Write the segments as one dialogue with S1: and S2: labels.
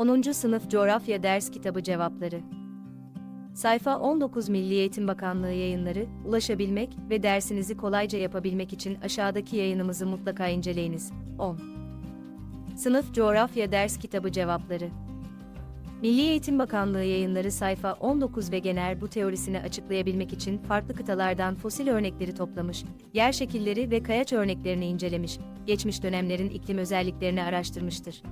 S1: 10. Sınıf Coğrafya Ders Kitabı Cevapları Sayfa 19 Milli Eğitim Bakanlığı yayınları, ulaşabilmek ve dersinizi kolayca yapabilmek için aşağıdaki yayınımızı mutlaka inceleyiniz. 10. Sınıf Coğrafya Ders Kitabı Cevapları Milli Eğitim Bakanlığı yayınları sayfa 19 ve genel bu teorisini açıklayabilmek için farklı kıtalardan fosil örnekleri toplamış, yer şekilleri ve kayaç örneklerini incelemiş, geçmiş dönemlerin iklim özelliklerini araştırmıştır.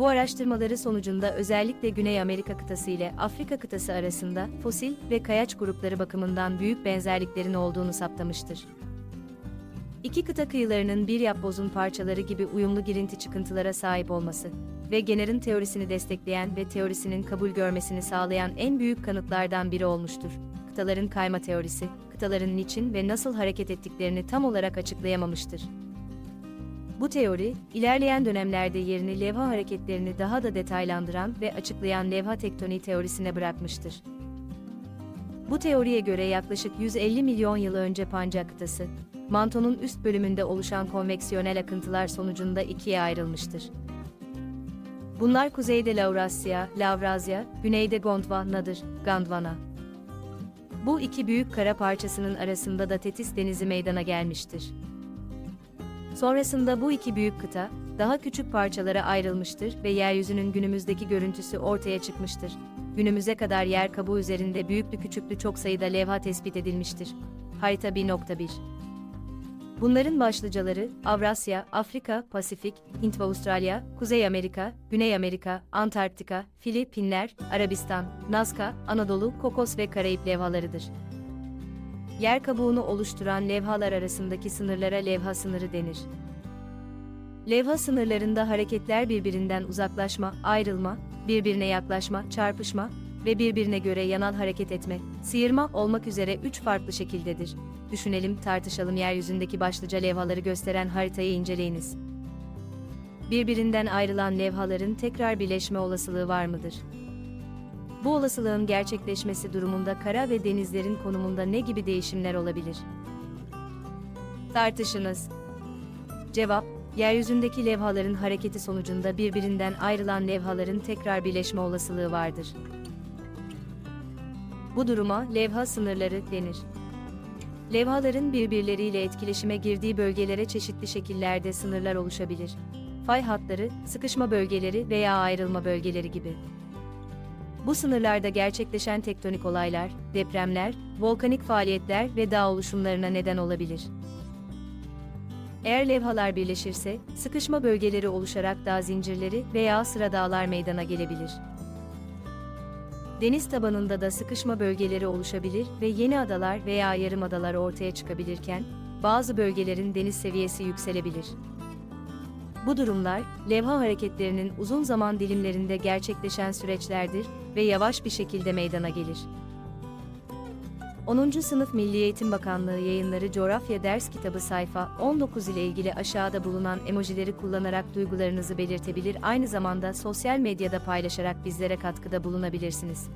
S1: Bu araştırmaları sonucunda özellikle Güney Amerika kıtası ile Afrika kıtası arasında fosil ve kayaç grupları bakımından büyük benzerliklerin olduğunu saptamıştır. İki kıta kıyılarının bir yapbozun parçaları gibi uyumlu girinti çıkıntılara sahip olması ve Genner'in teorisini destekleyen ve teorisinin kabul görmesini sağlayan en büyük kanıtlardan biri olmuştur. Kıtaların kayma teorisi, kıtaların niçin ve nasıl hareket ettiklerini tam olarak açıklayamamıştır. Bu teori, ilerleyen dönemlerde yerini levha hareketlerini daha da detaylandıran ve açıklayan levha tektoniği teorisine bırakmıştır. Bu teoriye göre yaklaşık 150 milyon yıl önce Panca kıtası, mantonun üst bölümünde oluşan konveksiyonel akıntılar sonucunda ikiye ayrılmıştır. Bunlar kuzeyde Laurasya, Lavrazya, güneyde Gondwana'dır, Gondwana. Bu iki büyük kara parçasının arasında da Tetis Denizi meydana gelmiştir. Sonrasında bu iki büyük kıta, daha küçük parçalara ayrılmıştır ve yeryüzünün günümüzdeki görüntüsü ortaya çıkmıştır. Günümüze kadar yer kabuğu üzerinde büyüklü küçüklü çok sayıda levha tespit edilmiştir. Harita 1.1 Bunların başlıcaları Avrasya, Afrika, Pasifik, Hint ve Avustralya, Kuzey Amerika, Güney Amerika, Antarktika, Filipinler, Arabistan, Nazca, Anadolu, Kokos ve Karayip levhalarıdır. Yer kabuğunu oluşturan levhalar arasındaki sınırlara levha sınırı denir. Levha sınırlarında hareketler birbirinden uzaklaşma, ayrılma, birbirine yaklaşma, çarpışma ve birbirine göre yanal hareket etme, sıyırma olmak üzere üç farklı şekildedir. Düşünelim, tartışalım yeryüzündeki başlıca levhaları gösteren haritayı inceleyiniz. Birbirinden ayrılan levhaların tekrar birleşme olasılığı var mıdır? Bu olasılığın gerçekleşmesi durumunda kara ve denizlerin konumunda ne gibi değişimler olabilir? Tartışınız. Cevap, yeryüzündeki levhaların hareketi sonucunda birbirinden ayrılan levhaların tekrar birleşme olasılığı vardır. Bu duruma levha sınırları denir. Levhaların birbirleriyle etkileşime girdiği bölgelere çeşitli şekillerde sınırlar oluşabilir. Fay hatları, sıkışma bölgeleri veya ayrılma bölgeleri gibi. Bu sınırlarda gerçekleşen tektonik olaylar, depremler, volkanik faaliyetler ve dağ oluşumlarına neden olabilir. Eğer levhalar birleşirse, sıkışma bölgeleri oluşarak dağ zincirleri veya sıra dağlar meydana gelebilir. Deniz tabanında da sıkışma bölgeleri oluşabilir ve yeni adalar veya yarımadalar ortaya çıkabilirken, bazı bölgelerin deniz seviyesi yükselebilir. Bu durumlar, levha hareketlerinin uzun zaman dilimlerinde gerçekleşen süreçlerdir ve yavaş bir şekilde meydana gelir. 10. Sınıf Milli Eğitim Bakanlığı yayınları Coğrafya Ders Kitabı sayfa 19 ile ilgili aşağıda bulunan emojileri kullanarak duygularınızı belirtebilir aynı zamanda sosyal medyada paylaşarak bizlere katkıda bulunabilirsiniz.